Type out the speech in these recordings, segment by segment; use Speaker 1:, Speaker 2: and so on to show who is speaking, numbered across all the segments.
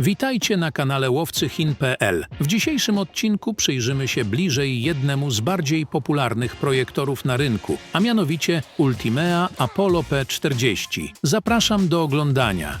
Speaker 1: Witajcie na kanale łowcychin.pl. W dzisiejszym odcinku przyjrzymy się bliżej jednemu z bardziej popularnych projektorów na rynku, a mianowicie Ultimea Apollo P40. Zapraszam do oglądania.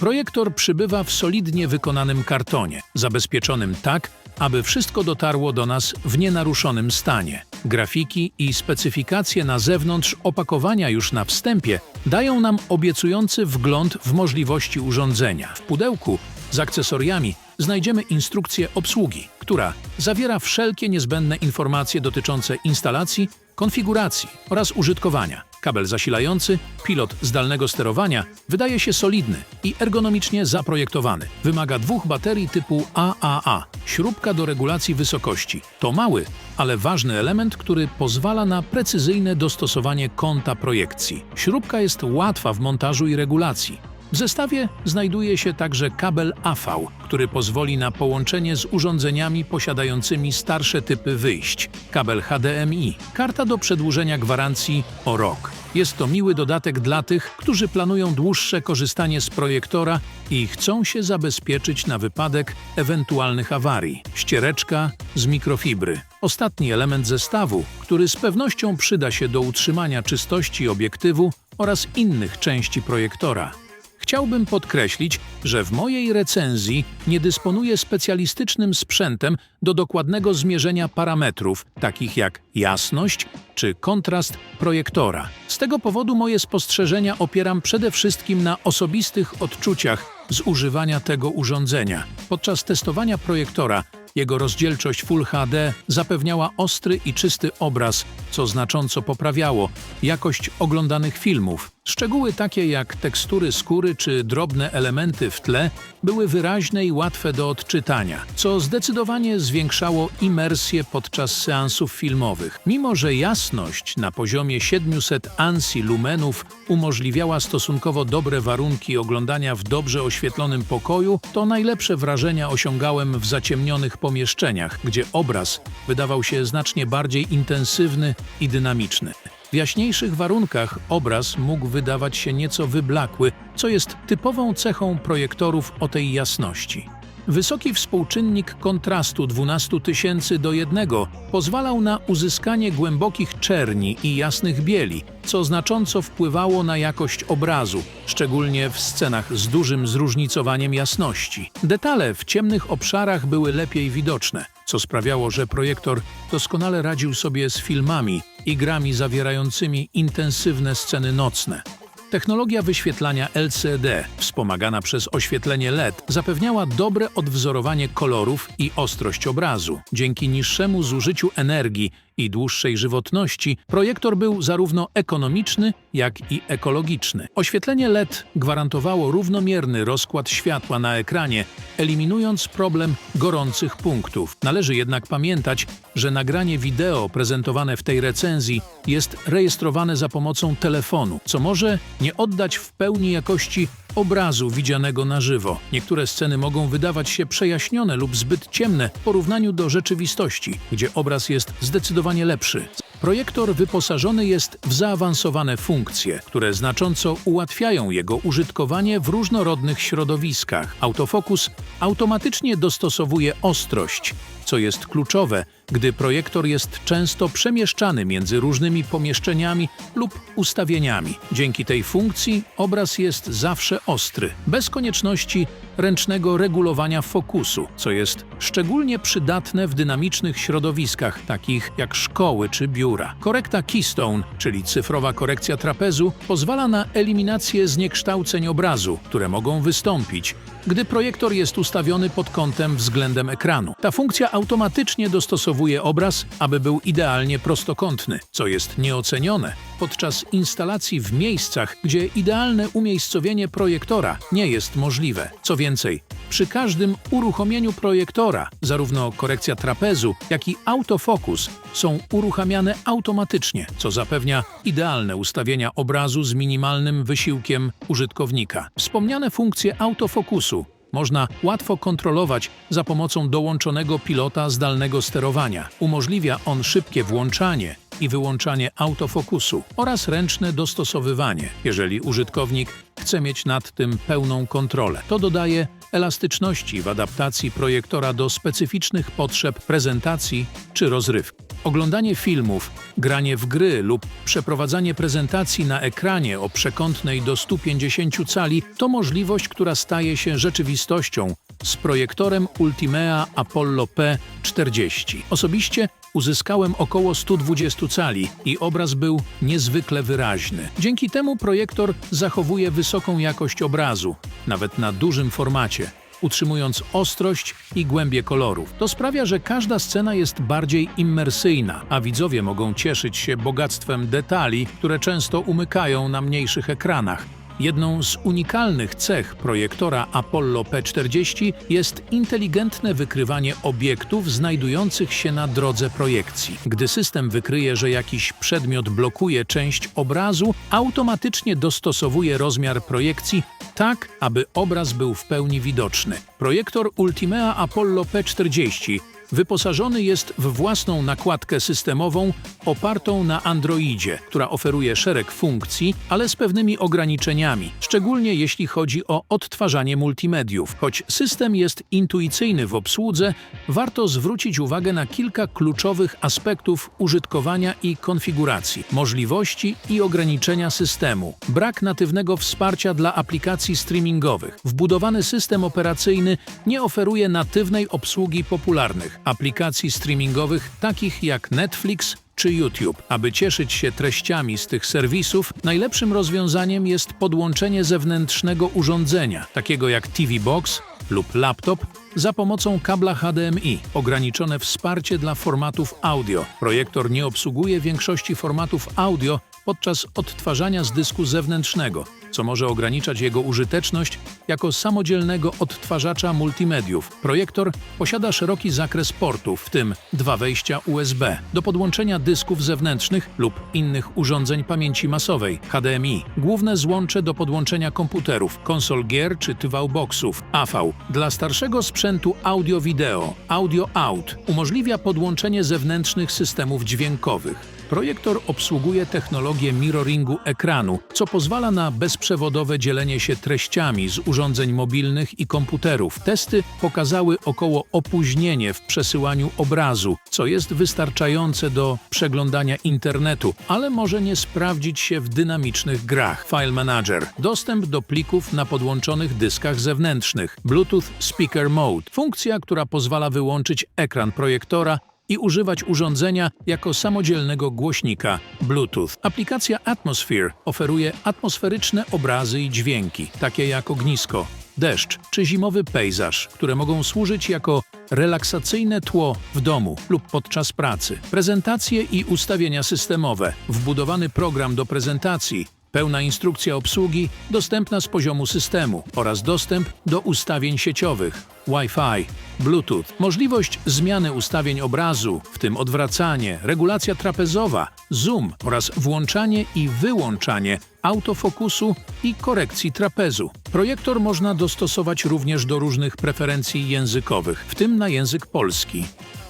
Speaker 1: Projektor przybywa w solidnie wykonanym kartonie, zabezpieczonym tak, aby wszystko dotarło do nas w nienaruszonym stanie. Grafiki i specyfikacje na zewnątrz opakowania już na wstępie dają nam obiecujący wgląd w możliwości urządzenia. W pudełku z akcesoriami znajdziemy instrukcję obsługi, która zawiera wszelkie niezbędne informacje dotyczące instalacji, konfiguracji oraz użytkowania. Kabel zasilający, pilot zdalnego sterowania wydaje się solidny i ergonomicznie zaprojektowany. Wymaga dwóch baterii typu AAA, śrubka do regulacji wysokości. To mały, ale ważny element, który pozwala na precyzyjne dostosowanie kąta projekcji. Śrubka jest łatwa w montażu i regulacji. W zestawie znajduje się także kabel AV, który pozwoli na połączenie z urządzeniami posiadającymi starsze typy wyjść. Kabel HDMI, karta do przedłużenia gwarancji o rok. Jest to miły dodatek dla tych, którzy planują dłuższe korzystanie z projektora i chcą się zabezpieczyć na wypadek ewentualnych awarii. Ściereczka z mikrofibry. Ostatni element zestawu, który z pewnością przyda się do utrzymania czystości obiektywu oraz innych części projektora. Chciałbym podkreślić, że w mojej recenzji nie dysponuję specjalistycznym sprzętem do dokładnego zmierzenia parametrów, takich jak jasność czy kontrast projektora. Z tego powodu moje spostrzeżenia opieram przede wszystkim na osobistych odczuciach z używania tego urządzenia. Podczas testowania projektora jego rozdzielczość Full HD zapewniała ostry i czysty obraz, co znacząco poprawiało jakość oglądanych filmów. Szczegóły takie jak tekstury skóry czy drobne elementy w tle były wyraźne i łatwe do odczytania, co zdecydowanie zwiększało imersję podczas seansów filmowych. Mimo, że jasność na poziomie 700 ANSI lumenów umożliwiała stosunkowo dobre warunki oglądania w dobrze oświetlonym pokoju, to najlepsze wrażenia osiągałem w zaciemnionych pomieszczeniach, gdzie obraz wydawał się znacznie bardziej intensywny i dynamiczny. W jaśniejszych warunkach obraz mógł wydawać się nieco wyblakły, co jest typową cechą projektorów o tej jasności. Wysoki współczynnik kontrastu 12 tysięcy do 1 pozwalał na uzyskanie głębokich czerni i jasnych bieli, co znacząco wpływało na jakość obrazu, szczególnie w scenach z dużym zróżnicowaniem jasności. Detale w ciemnych obszarach były lepiej widoczne, co sprawiało, że projektor doskonale radził sobie z filmami i grami zawierającymi intensywne sceny nocne. Technologia wyświetlania LCD, wspomagana przez oświetlenie LED, zapewniała dobre odwzorowanie kolorów i ostrość obrazu. Dzięki niższemu zużyciu energii i dłuższej żywotności, projektor był zarówno ekonomiczny, jak i ekologiczny. Oświetlenie LED gwarantowało równomierny rozkład światła na ekranie, eliminując problem gorących punktów. Należy jednak pamiętać, że nagranie wideo prezentowane w tej recenzji jest rejestrowane za pomocą telefonu, co może nie oddać w pełni jakości obrazu widzianego na żywo. Niektóre sceny mogą wydawać się przejaśnione lub zbyt ciemne w porównaniu do rzeczywistości, gdzie obraz jest zdecydowanie lepszy. Projektor wyposażony jest w zaawansowane funkcje, które znacząco ułatwiają jego użytkowanie w różnorodnych środowiskach. Autofokus automatycznie dostosowuje ostrość, co jest kluczowe, gdy projektor jest często przemieszczany między różnymi pomieszczeniami lub ustawieniami. Dzięki tej funkcji obraz jest zawsze ostry, bez konieczności ręcznego regulowania fokusu, co jest szczególnie przydatne w dynamicznych środowiskach, takich jak szkoły czy biura. Korekta Keystone, czyli cyfrowa korekcja trapezu, pozwala na eliminację zniekształceń obrazu, które mogą wystąpić, gdy projektor jest ustawiony pod kątem względem ekranu. Ta funkcja automatycznie dostosowuje obraz, aby był idealnie prostokątny, co jest nieocenione podczas instalacji w miejscach, gdzie idealne umiejscowienie projektora nie jest możliwe. Co więcej, przy każdym uruchomieniu projektora, zarówno korekcja trapezu, jak i autofokus są uruchamiane automatycznie, co zapewnia idealne ustawienia obrazu z minimalnym wysiłkiem użytkownika. Wspomniane funkcje autofokusu można łatwo kontrolować za pomocą dołączonego pilota zdalnego sterowania. Umożliwia on szybkie włączanie i wyłączanie autofokusu oraz ręczne dostosowywanie, jeżeli użytkownik chce mieć nad tym pełną kontrolę. To dodaje elastyczności w adaptacji projektora do specyficznych potrzeb prezentacji czy rozrywki. Oglądanie filmów, granie w gry lub przeprowadzanie prezentacji na ekranie o przekątnej do 150 cali to możliwość, która staje się rzeczywistością z projektorem Ultimea Apollo P40. Osobiście uzyskałem około 120 cali i obraz był niezwykle wyraźny. Dzięki temu projektor zachowuje wysoką jakość obrazu, nawet na dużym formacie utrzymując ostrość i głębię kolorów. To sprawia, że każda scena jest bardziej immersyjna, a widzowie mogą cieszyć się bogactwem detali, które często umykają na mniejszych ekranach. Jedną z unikalnych cech projektora Apollo P40 jest inteligentne wykrywanie obiektów znajdujących się na drodze projekcji. Gdy system wykryje, że jakiś przedmiot blokuje część obrazu, automatycznie dostosowuje rozmiar projekcji tak, aby obraz był w pełni widoczny. Projektor Ultimea Apollo P40 Wyposażony jest w własną nakładkę systemową opartą na Androidzie, która oferuje szereg funkcji, ale z pewnymi ograniczeniami, szczególnie jeśli chodzi o odtwarzanie multimediów. Choć system jest intuicyjny w obsłudze, warto zwrócić uwagę na kilka kluczowych aspektów użytkowania i konfiguracji, możliwości i ograniczenia systemu. Brak natywnego wsparcia dla aplikacji streamingowych. Wbudowany system operacyjny nie oferuje natywnej obsługi popularnych aplikacji streamingowych takich jak Netflix czy YouTube. Aby cieszyć się treściami z tych serwisów, najlepszym rozwiązaniem jest podłączenie zewnętrznego urządzenia, takiego jak TV Box lub laptop, za pomocą kabla HDMI. Ograniczone wsparcie dla formatów audio. Projektor nie obsługuje większości formatów audio podczas odtwarzania z dysku zewnętrznego co może ograniczać jego użyteczność jako samodzielnego odtwarzacza multimediów. Projektor posiada szeroki zakres portów, w tym dwa wejścia USB, do podłączenia dysków zewnętrznych lub innych urządzeń pamięci masowej HDMI, główne złącze do podłączenia komputerów, konsol gier czy TV-boxów, AV. Dla starszego sprzętu audio-wideo, Audio Out umożliwia podłączenie zewnętrznych systemów dźwiękowych. Projektor obsługuje technologię mirroringu ekranu, co pozwala na bezprzewodowe dzielenie się treściami z urządzeń mobilnych i komputerów. Testy pokazały około opóźnienie w przesyłaniu obrazu, co jest wystarczające do przeglądania internetu, ale może nie sprawdzić się w dynamicznych grach. File Manager. Dostęp do plików na podłączonych dyskach zewnętrznych. Bluetooth Speaker Mode. Funkcja, która pozwala wyłączyć ekran projektora i używać urządzenia jako samodzielnego głośnika Bluetooth. Aplikacja Atmosphere oferuje atmosferyczne obrazy i dźwięki, takie jak ognisko, deszcz czy zimowy pejzaż, które mogą służyć jako relaksacyjne tło w domu lub podczas pracy. Prezentacje i ustawienia systemowe, wbudowany program do prezentacji, pełna instrukcja obsługi dostępna z poziomu systemu oraz dostęp do ustawień sieciowych, Wi-Fi, Bluetooth, możliwość zmiany ustawień obrazu, w tym odwracanie, regulacja trapezowa, zoom oraz włączanie i wyłączanie autofokusu i korekcji trapezu. Projektor można dostosować również do różnych preferencji językowych, w tym na język polski.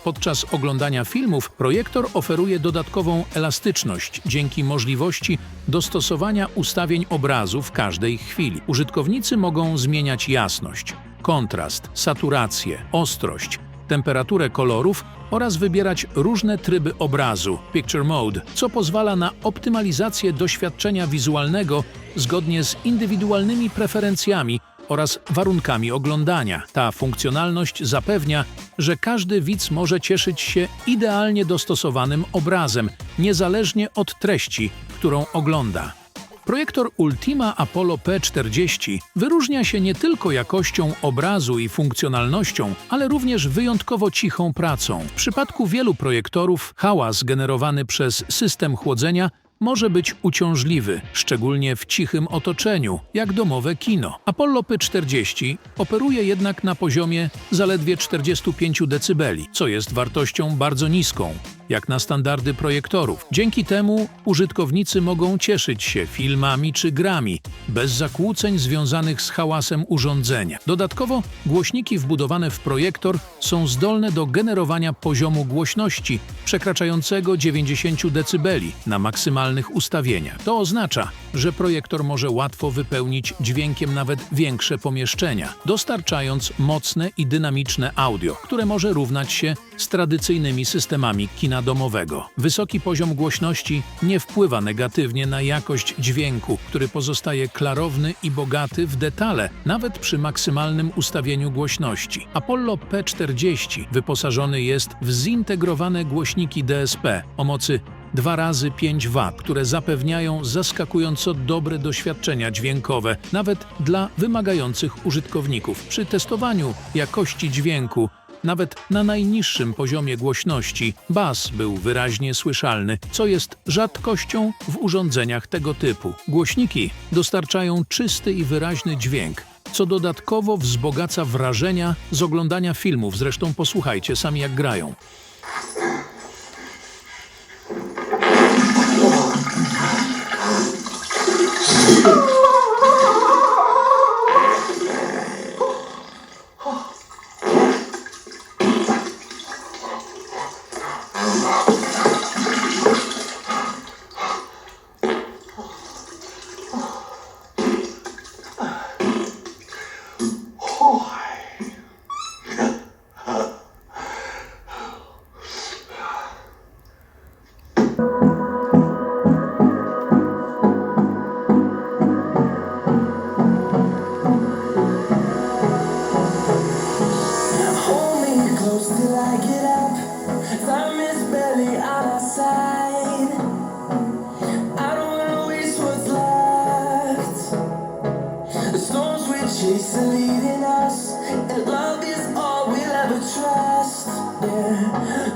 Speaker 1: Podczas oglądania filmów projektor oferuje dodatkową elastyczność dzięki możliwości dostosowania ustawień obrazu w każdej chwili. Użytkownicy mogą zmieniać jasność, kontrast, saturację, ostrość, temperaturę kolorów oraz wybierać różne tryby obrazu Picture Mode, co pozwala na optymalizację doświadczenia wizualnego zgodnie z indywidualnymi preferencjami oraz warunkami oglądania. Ta funkcjonalność zapewnia, że każdy widz może cieszyć się idealnie dostosowanym obrazem, niezależnie od treści, którą ogląda. Projektor Ultima Apollo P40 wyróżnia się nie tylko jakością obrazu i funkcjonalnością, ale również wyjątkowo cichą pracą. W przypadku wielu projektorów hałas generowany przez system chłodzenia może być uciążliwy, szczególnie w cichym otoczeniu, jak domowe kino. Apollo P40 operuje jednak na poziomie zaledwie 45 dB, co jest wartością bardzo niską. Jak na standardy projektorów. Dzięki temu użytkownicy mogą cieszyć się filmami czy grami, bez zakłóceń związanych z hałasem urządzenia. Dodatkowo głośniki wbudowane w projektor są zdolne do generowania poziomu głośności przekraczającego 90 dB na maksymalnych ustawieniach. To oznacza, że projektor może łatwo wypełnić dźwiękiem nawet większe pomieszczenia, dostarczając mocne i dynamiczne audio, które może równać się z tradycyjnymi systemami kina domowego. Wysoki poziom głośności nie wpływa negatywnie na jakość dźwięku, który pozostaje klarowny i bogaty w detale, nawet przy maksymalnym ustawieniu głośności. Apollo P40 wyposażony jest w zintegrowane głośniki DSP o mocy 2 razy 5 W, które zapewniają zaskakująco dobre doświadczenia dźwiękowe, nawet dla wymagających użytkowników. Przy testowaniu jakości dźwięku nawet na najniższym poziomie głośności bas był wyraźnie słyszalny, co jest rzadkością w urządzeniach tego typu. Głośniki dostarczają czysty i wyraźny dźwięk, co dodatkowo wzbogaca wrażenia z oglądania filmów. Zresztą posłuchajcie sami jak grają.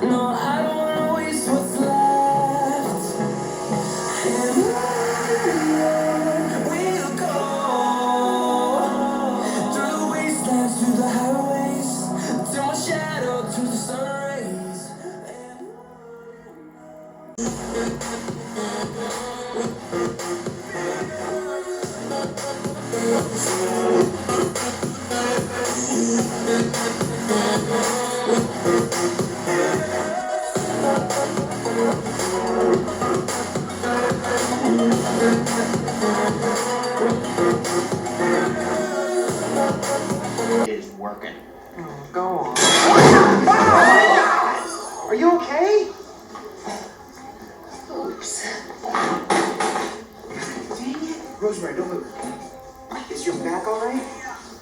Speaker 2: No, I
Speaker 3: Is
Speaker 4: your back alright?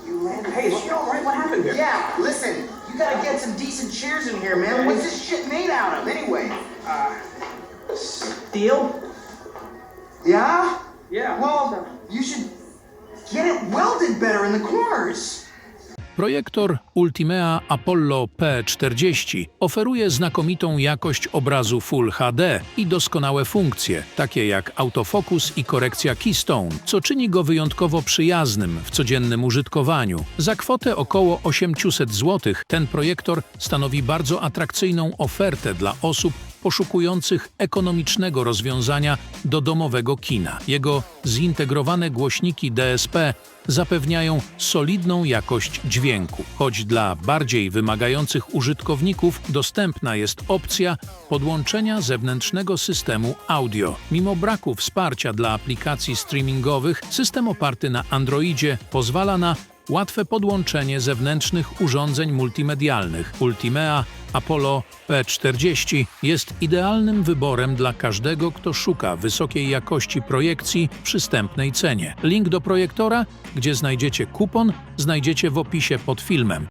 Speaker 4: You landed.
Speaker 3: Hey, is she all right? What happened here?
Speaker 4: Yeah, listen. You gotta get some decent chairs in here, man. What's this shit made out of, anyway?
Speaker 3: Uh, steel?
Speaker 4: Yeah?
Speaker 3: Yeah.
Speaker 4: Well, you should get it welded better in the corners.
Speaker 1: Projektor Ultimea Apollo P40 oferuje znakomitą jakość obrazu Full HD i doskonałe funkcje, takie jak autofokus i korekcja keystone, co czyni go wyjątkowo przyjaznym w codziennym użytkowaniu. Za kwotę około 800 zł ten projektor stanowi bardzo atrakcyjną ofertę dla osób poszukujących ekonomicznego rozwiązania do domowego kina. Jego zintegrowane głośniki DSP zapewniają solidną jakość dźwięku, choć dla bardziej wymagających użytkowników dostępna jest opcja podłączenia zewnętrznego systemu audio. Mimo braku wsparcia dla aplikacji streamingowych, system oparty na Androidzie pozwala na łatwe podłączenie zewnętrznych urządzeń multimedialnych. Ultimea Apollo P40 jest idealnym wyborem dla każdego, kto szuka wysokiej jakości projekcji w przystępnej cenie. Link do projektora, gdzie znajdziecie kupon, znajdziecie w opisie pod filmem.